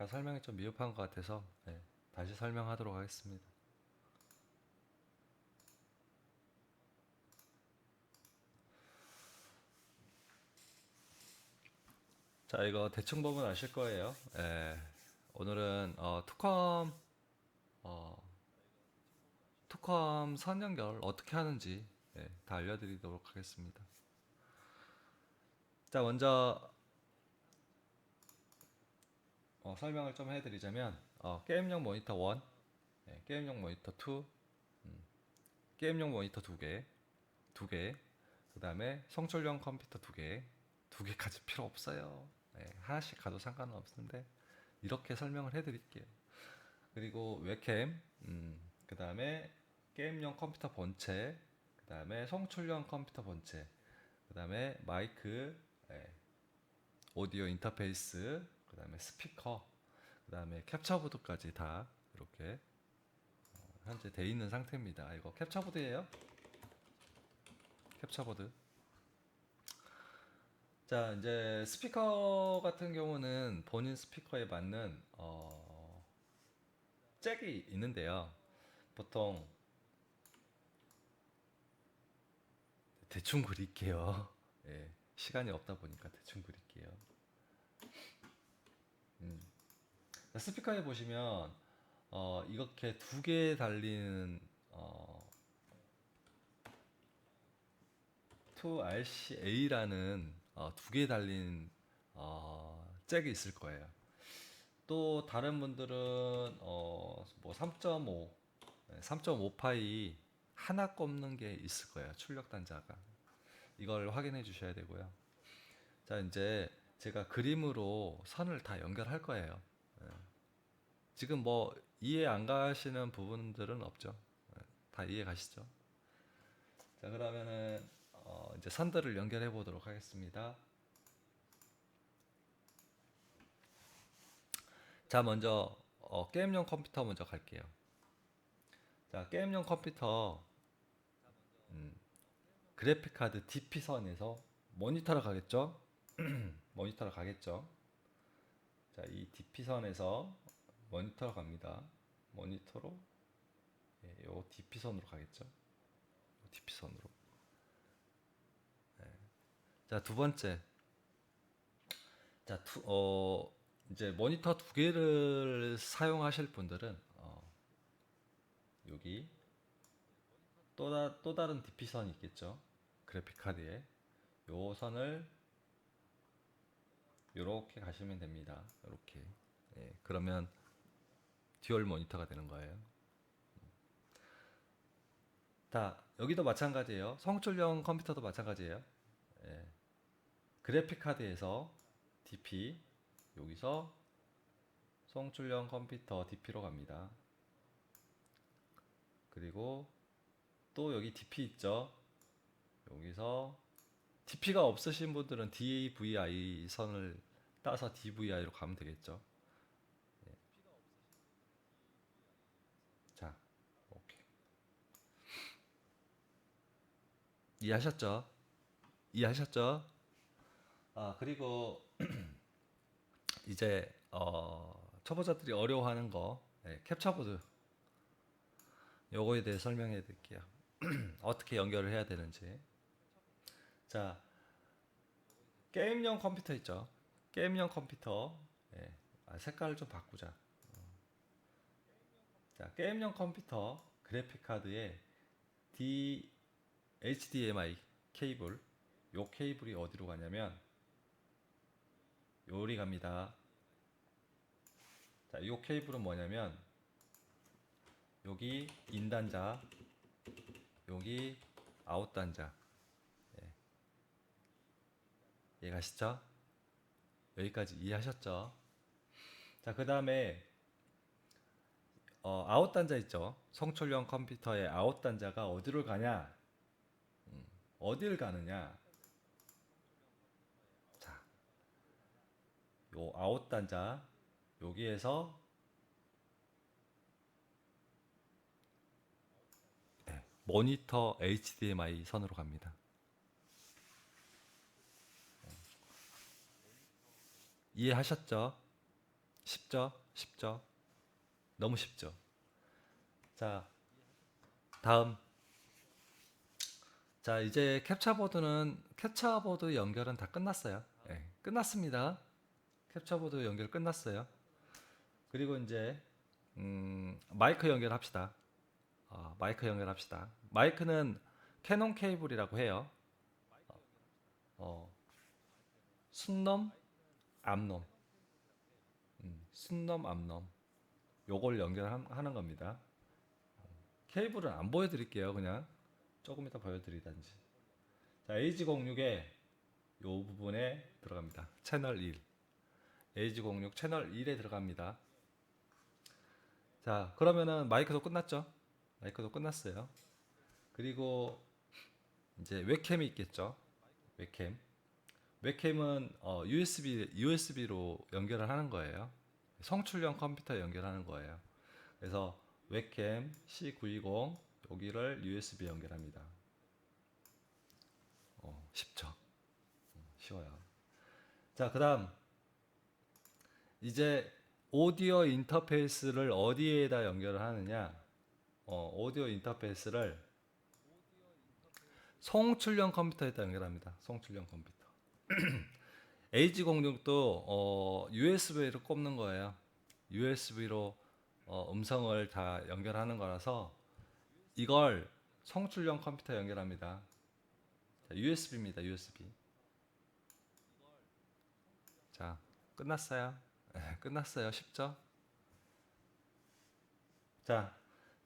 아까 설명이 좀 미흡한 것 같아서 네, 다시 설명하도록 하겠습니다. 자, 이거 대충 보면 아실 거예요. 예, 오늘은 어, 투컴 어, 투컴 선 연결 어떻게 하는지 예, 다 알려드리도록 하겠습니다. 자, 먼저 어, 설명을 좀 해드리자면 어, 게임용 모니터 1, 예, 게임용 모니터 2, 음, 게임용 모니터 2개, 2개, 그 다음에 성출용 컴퓨터 2개, 2개까지 필요 없어요. 예, 하나씩 가도 상관은 없는데 이렇게 설명을 해드릴게요. 그리고 웹캠, 음, 그 다음에 게임용 컴퓨터 본체, 그 다음에 송출용 컴퓨터 본체, 그 다음에 마이크, 예, 오디오 인터페이스, 그 다음에 스피커, 그 다음에 캡처보드까지 다 이렇게 어, 현재 돼 있는 상태입니다. 이거 캡처보드예요. 캡처보드. 자, 이제 스피커 같은 경우는 본인 스피커에 맞는 어, 잭이 있는데요. 보통 대충 그릴게요. 예, 시간이 없다 보니까 대충 그릴게요. 음. 자, 스피커에 보시면 어, 이렇게 두 개 달리는 어, 2RCA라는 어, 두 개 달린 어, 잭이 있을 거예요. 또 다른 분들은 어, 뭐 3.5, 3.5 파이 하나 꼽는 게 있을 거예요. 출력 단자가. 이걸 확인해 주셔야 되고요. 자, 이제 제가 그림으로 선을 다 연결할 거예요. 예. 지금 뭐 이해 안 가시는 부분들은 없죠. 예, 다 이해 가시죠? 자, 그러면은 어, 이제 선들을 연결해 보도록 하겠습니다. 자, 먼저 어, 게임용 컴퓨터 먼저 갈게요. 자, 게임용 컴퓨터 음, 그래픽 카드 DP 선에서 모니터로 가겠죠? 모니터로 가겠죠? 자, 이 DP 선에서 모니터로 갑니다. 모니터로 예, 요 DP 선으로 가겠죠? 요 DP 선으로. 자, 두 번째. 자, 투, 어, 이제 모니터 두 개를 사용하실 분들은, 어, 여기 또, 다, 또 다른 DP 선이 있겠죠. 그래픽 카드에. 요 선을 요렇게 가시면 됩니다. 요렇게. 예, 그러면 듀얼 모니터가 되는 거예요. 자, 여기도 마찬가지예요. 성출용 컴퓨터도 마찬가지예요. 예. 그래픽 카드에서 DP 여기서 송출형 컴퓨터 DP로 갑니다. 그리고 또 여기 DP 있죠. 여기서 DP가 없으신 분들은 DAVI 선을 따서 DVI로 가면 되겠죠. 예. 자, 오케이. 이해하셨죠? 이해하셨죠? 아, 그리고 이제 어, 초보자들이 어려워하는 거 네, 캡처보드 요거에 대해 설명해 드릴게요. 어떻게 연결을 해야 되는지. 자, 게임용 컴퓨터 있죠? 게임용 컴퓨터. 예. 아, 색깔을 좀 바꾸자. 어. 자, 게임용 컴퓨터 그래픽 카드에 D HDMI 케이블 요 케이블이 어디로 가냐면 요리 갑니다. 자, 요 케이블은 뭐냐면 여기 인 단자, 여기 아웃 단자. 예. 이해가시죠? 여기까지 이해하셨죠? 자, 그 다음에 어, 아웃 단자 있죠? 성출용 컴퓨터의 아웃 단자가 어디로 가냐? 음, 어딜 가느냐? 자, 요 아웃 단자 여기에서 네, 모니터 HDMI 선으로 갑니다. 이해하셨죠? 쉽죠? 쉽죠? 너무 쉽죠? 자, 다음. 자, 이제 캡처보드는 캡처보드 연결은 다 끝났어요. 예, 끝났습니다. 캡처보드 연결 끝났어요. 그리고 이제 음, 마이크 연결합시다. 어, 마이크 연결합시다. 마이크는 캐논 케이블이라고 해요. 어, 순놈, 암놈, 음, 순놈, 암놈. 요걸 연결하는 겁니다. 케이블은 안 보여드릴게요. 그냥 조금 이따 보여드리단지. 자, AG06에 요 부분에 들어갑니다. 채널 1. AG06 채널 1에 들어갑니다. 자, 그러면은 마이크도 끝났죠? 마이크도 끝났어요. 그리고 이제 웹캠이 있겠죠? 웹캠. 웹캠은 어, USB USB로 연결을 하는 거예요. 성출형 컴퓨터에 연결하는 거예요. 그래서 웹캠 C920 여기를 USB 연결합니다. 어, 쉽죠? 음, 쉬워요. 자, 그 다음 이제 오디오 인터페이스를 어디에다 연결을 하느냐? 어, 오디오 인터페이스를 송출형 컴퓨터에다 연결합니다. 송출형 컴퓨터. AG06도 어, USB로 꼽는 거예요. USB로 어, 음성을 다 연결하는 거라서 이걸 송출형 컴퓨터 연결합니다. 자, USB입니다. USB. 자, 끝났어요. 네, 끝났어요. 쉽죠? 자,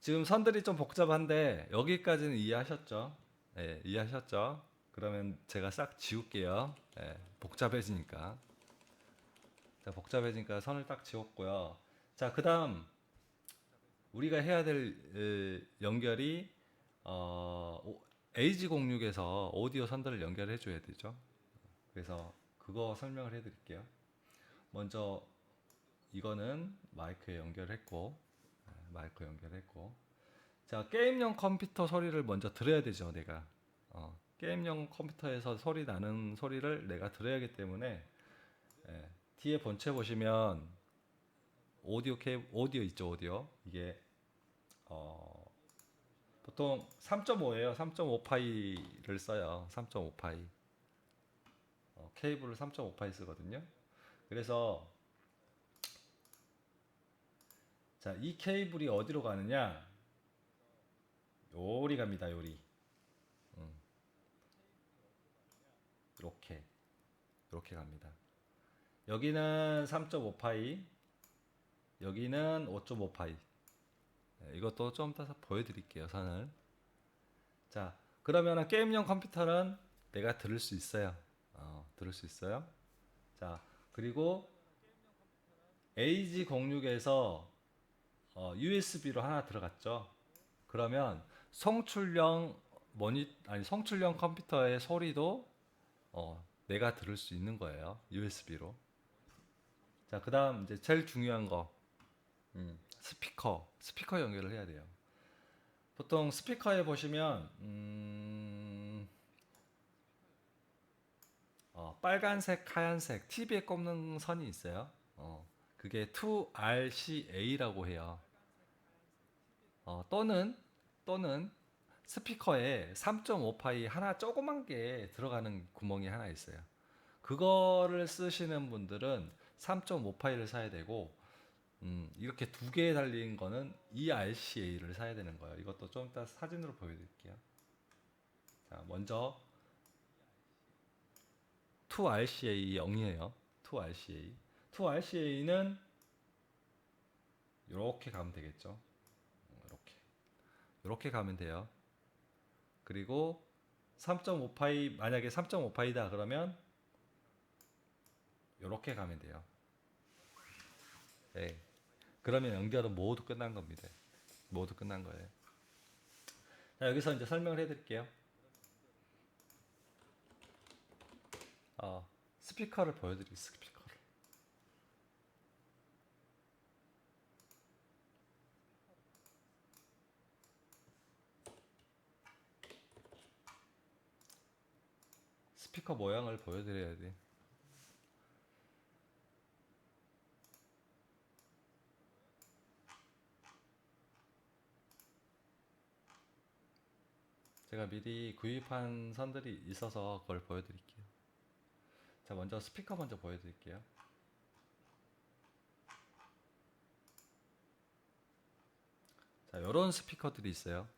지금 선들이 좀 복잡한데 여기까지는 이해하셨죠? 네, 이해하셨죠? 그러면 제가 싹 지울게요. 네, 복잡해지니까. 자, 복잡해지니까 선을 딱 지웠고요. 자, 그다음 우리가 해야 될 에, 연결이 어, AG06에서 오디오 선들을 연결해 줘야 되죠. 그래서 그거 설명을 해 드릴게요. 먼저 이거는 마이크에 연결했고 네, 마이크 연결했고 자 게임용 컴퓨터 소리를 먼저 들어야 되죠 내가 어, 게임용 컴퓨터에서 소리 나는 소리를 내가 들어야 하기 때문에 예, 뒤에 본체 보시면 오디오 케이 오디오 있죠 오디오 이게 어, 보통 3.5예요 3.5파이를 써요 3.5파이 어, 케이블을 3.5파이 쓰거든요 그래서 자, 이 케이블이 어디로 가느냐? 요리 갑니다, 요리. 음. 이렇게 이렇게 갑니다. 여기는 3.5파이, 여기는 5.5파이. 네, 이것도 좀 이따 보여드릴게요, 선을. 자, 그러면은 게임용 컴퓨터는 내가 들을 수 있어요. 어, 들을 수 있어요. 자, 그리고 AG06에서 어, USB로 하나 들어갔죠. 그러면 성출형 모니 아니 성출형 컴퓨터의 소리도 어, 내가 들을 수 있는 거예요. USB로. 자, 그다음 이제 제일 중요한 거 음, 스피커 스피커 연결을 해야 돼요. 보통 스피커에 보시면 음, 어, 빨간색, 하얀색 TV에 꼽는 선이 있어요. 어, 그게 2RCA라고 해요. 어, 또는 또는 스피커에 3.5파이 하나 조그만 게 들어가는 구멍이 하나 있어요. 그거를 쓰시는 분들은 3.5파이를 사야 되고 음, 이렇게 두 개 달린 거는 ERCA를 사야 되는 거예요. 이것도 좀 이따 사진으로 보여드릴게요. 자, 먼저 2RCA 0이에요. 2RCA. 2RCA는 이렇게 가면 되겠죠. 이렇게. 이렇게 가면 돼요. 그리고 3.5파이 만약에 3.5파이다 그러면 이렇게 가면 돼요. 네. 그러면 연결은 모두 끝난 겁니다. 모두 끝난 거예요. 자, 여기서 이제 설명을 해드릴게요. 어, 스피커를 보여드릴게요. 스피커를. 스피커 모양을 보여드려야 돼. 제가 미리 구입한 선들이 있어서 그걸 보여드릴게요. 자, 먼저 스피커 먼저 보여드릴게요. 자, 요런 스피커들이 있어요.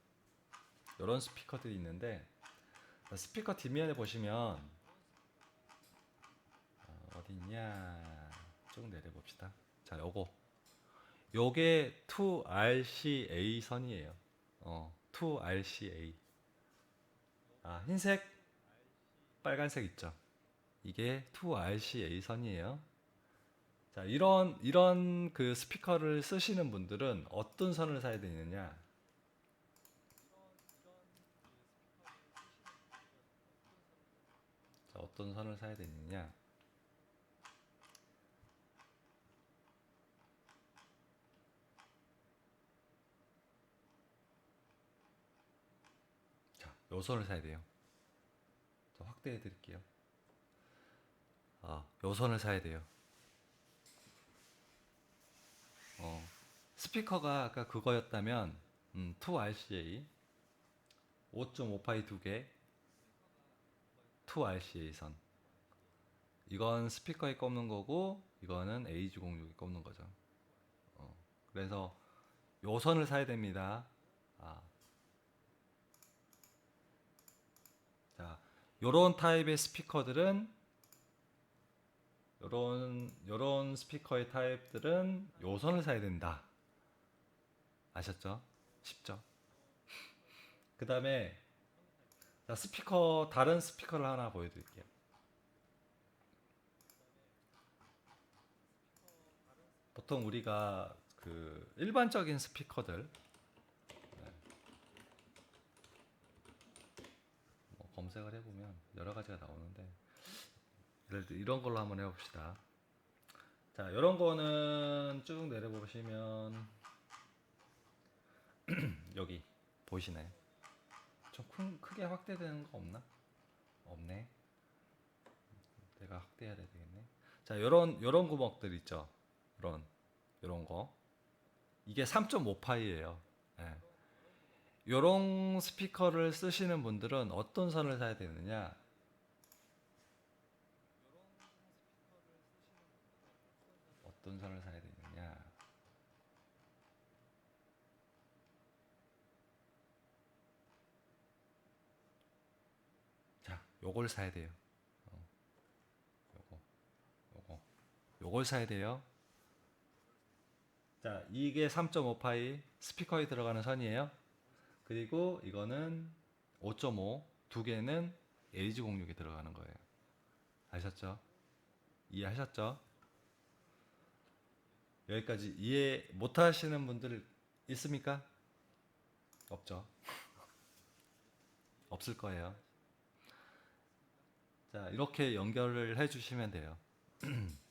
요런 스피커들이 있는데 자, 스피커 뒷면에 보시면 어, 어디 있냐 쭉 내려봅시다. 자, 요거 요게 2RCA 선이에요. 어, 2RCA. 아, 흰색, 빨간색 있죠. 이게 2RCA 선이에요. 자, 이런 이런 그 스피커를 쓰시는 분들은 어떤 선을 사야 되느냐? 자, 어떤 선을 사야 되느냐? 자, 요 선을 사야 돼요. 자, 확대해 드릴게요. 아, 요 선을 사야 돼요. 어, 스피커가 아까 그거였다면 음, 2RCA 5.5파이 두 개, 2RCA 선. 이건 스피커에 꼽는 거고 이거는 AG06에 꼽는 거죠. 어, 그래서 요 선을 사야 됩니다. 아. 자, 요런 타입의 스피커들은 요런 요런 스피커의 타입들은 요 선을 사야 된다. 아셨죠? 쉽죠? 그 다음에 자 스피커 다른 스피커를 하나 보여 드릴게요. 보통 우리가 그 일반적인 스피커들 네. 뭐 검색을 해보면 여러 가지가 나오는데 이런 걸로 한번 해봅시다. 자, 이런 거는 쭉 내려보시면 여기 보이시나요? 좀 큰, 크게 확대되는 거 없나? 없네. 내가 확대해야 되겠네. 자, 요런 요런 구멍들 있죠. 요런 요런 거. 이게 3.5파이예요. 예. 요런 스피커를 쓰시는 분들은 어떤 선을 사야 되느냐? 어떤 선을 사야 되느냐? 자, 요걸 사야 돼요. 어, 요거, 요거, 요걸 사야 돼요. 자, 이게 3.5파이 스피커에 들어가는 선이에요. 그리고 이거는 5.5, 두 개는 LG06에 들어가는 거예요. 아셨죠? 이해하셨죠? 여기까지 이해 못 하시는 분들 있습니까? 없죠. 없을 거예요. 자, 이렇게 연결을 해 주시면 돼요.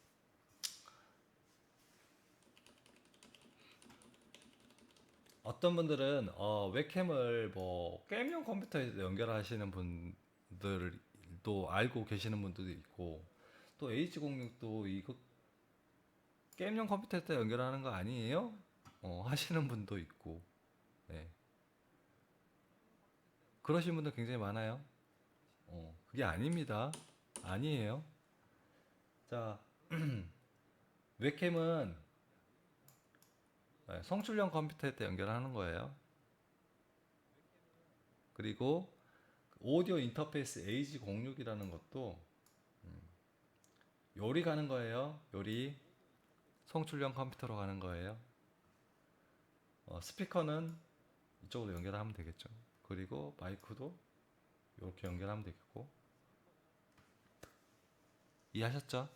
어떤 분들은 어, 웹캠을 뭐 게임용 컴퓨터에 연결하시는 분들도 알고 계시는 분들도 있고 또 H06도 이거 게임용 컴퓨터에 연결하는 거 아니에요? 어, 하시는 분도 있고 네. 그러신 분들 굉장히 많아요. 어, 그게 아닙니다. 아니에요. 자, 웹캠은 네, 성출형 컴퓨터에 연결하는 거예요. 그리고 오디오 인터페이스 AG06이라는 것도 음, 요리 가는 거예요. 요리 성출형 컴퓨터로 가는 거예요. 어, 스피커는 이쪽으로 연결하면 되겠죠. 그리고 마이크도 이렇게 연결하면 되겠고 이해하셨죠?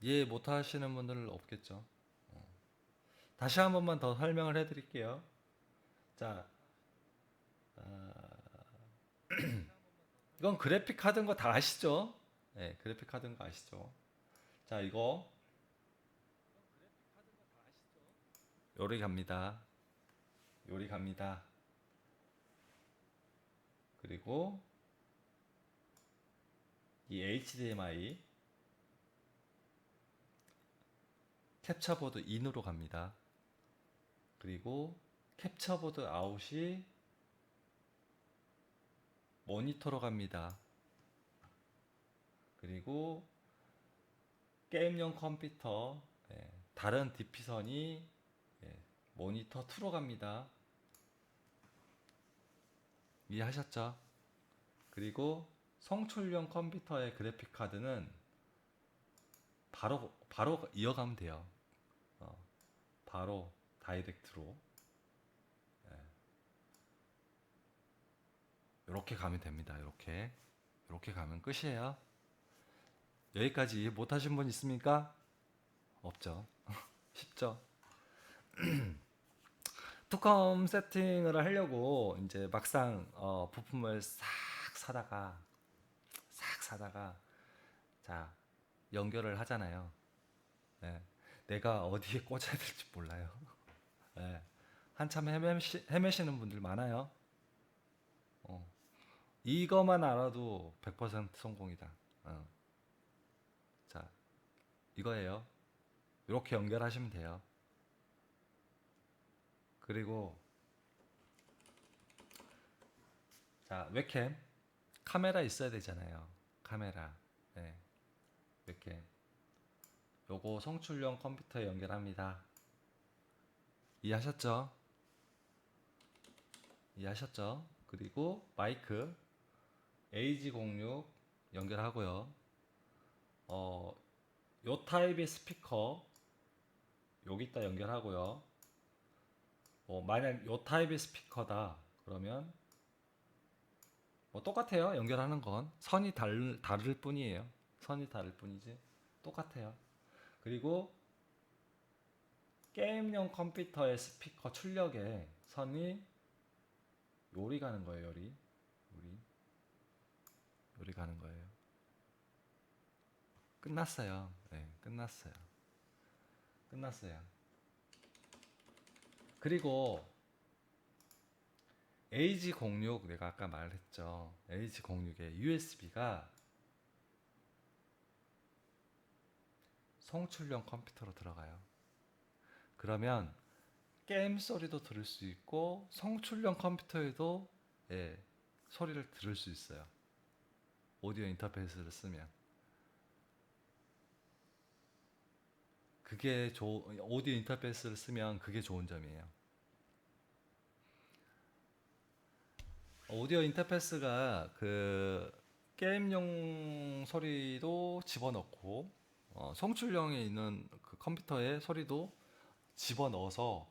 이해 못 하시는 분들 없겠죠. 어. 다시 한 번만 더 설명을 해드릴게요. 자, 아, 이건 그래픽 카드인 거 다 아시죠? 네, 그래픽 카드인 거 아시죠? 자, 이거 요리 갑니다. 요리 갑니다. 그리고 이 HDMI 캡처보드 인으로 갑니다. 그리고 캡처보드 아웃이 모니터로 갑니다. 그리고 게임용 컴퓨터 예, 다른 DP선이 예, 모니터 2로 갑니다. 이해하셨죠? 그리고 성출용 컴퓨터의 그래픽 카드는 바로 바로 이어가면 돼요. 어, 바로 다이렉트로 이렇게 가면 됩니다. 이렇게 이렇게 가면 끝이에요. 여기까지 이해 못하신 분 있습니까? 없죠. 쉽죠. 뚜껑 세팅을 하려고 이제 막상 어, 부품을 싹 사다가 싹 사다가 자 연결을 하잖아요. 네, 내가 어디에 꽂아야 될지 몰라요. 네, 한참 헤매시, 헤매시는 분들 많아요. 어, 이거만 알아도 100% 성공이다. 어. 자, 이거예요. 이렇게 연결하시면 돼요. 그리고 자 웹캠 카메라 있어야 되잖아요. 카메라. 네. 웹캠. 요거 성출용 컴퓨터에 연결합니다. 이해하셨죠? 이해하셨죠? 그리고 마이크 AG06 연결하고요. 어, 요 타입의 스피커 여기다 연결하고요. 뭐 만약 요 타입의 스피커다 그러면 뭐 똑같아요. 연결하는 건 선이 다를, 다를 뿐이에요. 선이 다를 뿐이지 똑같아요. 그리고 게임용 컴퓨터의 스피커 출력에 선이 요리 가는 거예요. 요리 요리 요리 가는 거예요. 끝났어요. 네, 끝났어요. 끝났어요. 그리고 AG06 내가 아까 말했죠. AG06의 USB가 성출용 컴퓨터로 들어가요. 그러면 게임 소리도 들을 수 있고 성출용 컴퓨터에도 예, 소리를 들을 수 있어요. 오디오 인터페이스를 쓰면 그게 조, 오디오 인터페이스를 쓰면 그게 좋은 점이에요. 오디오 인터페이스가 그 게임용 소리도 집어넣고 어, 성출용에 있는 그 컴퓨터의 소리도 집어 넣어서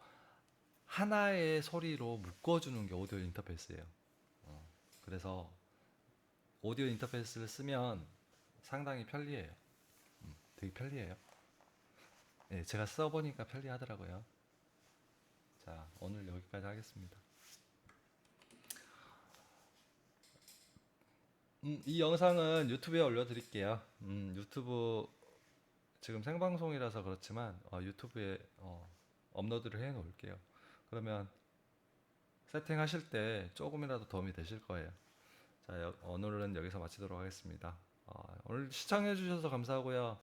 하나의 소리로 묶어주는 게 오디오 인터페이스예요. 어, 그래서 오디오 인터페이스를 쓰면 상당히 편리해요. 음, 되게 편리해요. 네, 제가 써보니까 편리하더라고요. 자, 오늘 여기까지 하겠습니다. 음, 이 영상은 유튜브에 올려드릴게요. 음, 유튜브 지금 생방송이라서 그렇지만 어, 유튜브에 어, 업로드를 해 놓을게요. 그러면 세팅하실 때 조금이라도 도움이 되실 거예요. 자, 여- 오늘은 여기서 마치도록 하겠습니다. 어, 오늘 시청해 주셔서 감사하고요.